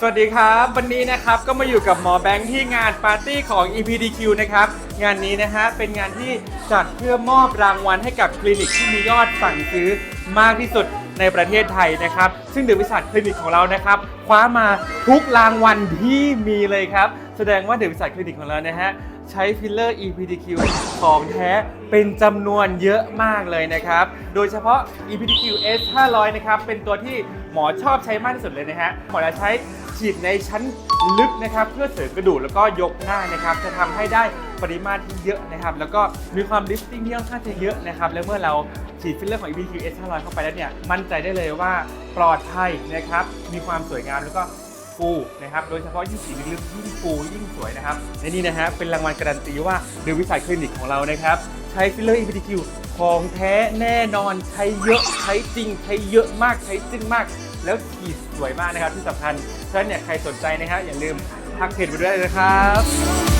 สวัสดีครับ วันนี้นะครับก็มาอยู่กับหมอแบงค์ที่งานปาร์ตี้ของ EPDQ นะครับ งานนี้นะฮะเป็นงานที่จัดเพื่อมอบรางวัลให้กับคลินิกที่มียอดสั่งซื้อมากที่สุดในประเทศไทยนะครับ ซึ่งเดอะวิสัทคลินิกของเรานะครับ คว้ามาทุกรางวัลที่มีเลยครับ แสดงว่าเดอะวิสัทคลินิกของเรานะฮะใช้ฟิลเลอร์ EPDQ ของแท้เป็นจำนวนเยอะมากเลยนะครับ โดยเฉพาะ EPDQ S 500นะครับเป็นตัวที่หมอชอบใช้มากที่สุดเลยนะฮะหมอจะใช้ ฉีดในชั้นลึกนะครับเพื่อเสริมกระดูกแล้วก็ยกหน้านะครับจะทำให้ได้ปริมาตรที่เยอะนะครับ แล้วก็มีความลิฟติ้งที่ค่อนข้างจะเยอะนะครับ แล้วเมื่อเราฉีดฟิลเลอร์ของ EPDQ S 500 เข้าไปแล้วเนี่ยมั่นใจได้เลยว่าปลอดภัยนะครับมีความสวยงามแล้วก็ฟูนะครับโดยเฉพาะยิ่งสีลึกยิ่งฟูยิ่งสวยนะครับและนี่นะฮะเป็นรางวัลการันตีว่าเดวิสัยคลินิกของเรานะครับใช้ฟิลเลอร์ EPDQ ของแท้แน่นอนใช้เยอะใช้จริง ใช้เยอะมากใช้จริงมาก แล้วขีดสวยมากนะครับที่สำคัญฉะนั้นเนี่ยใครสนใจนะฮะอย่าลืมทักเพจไปด้วยนะครับ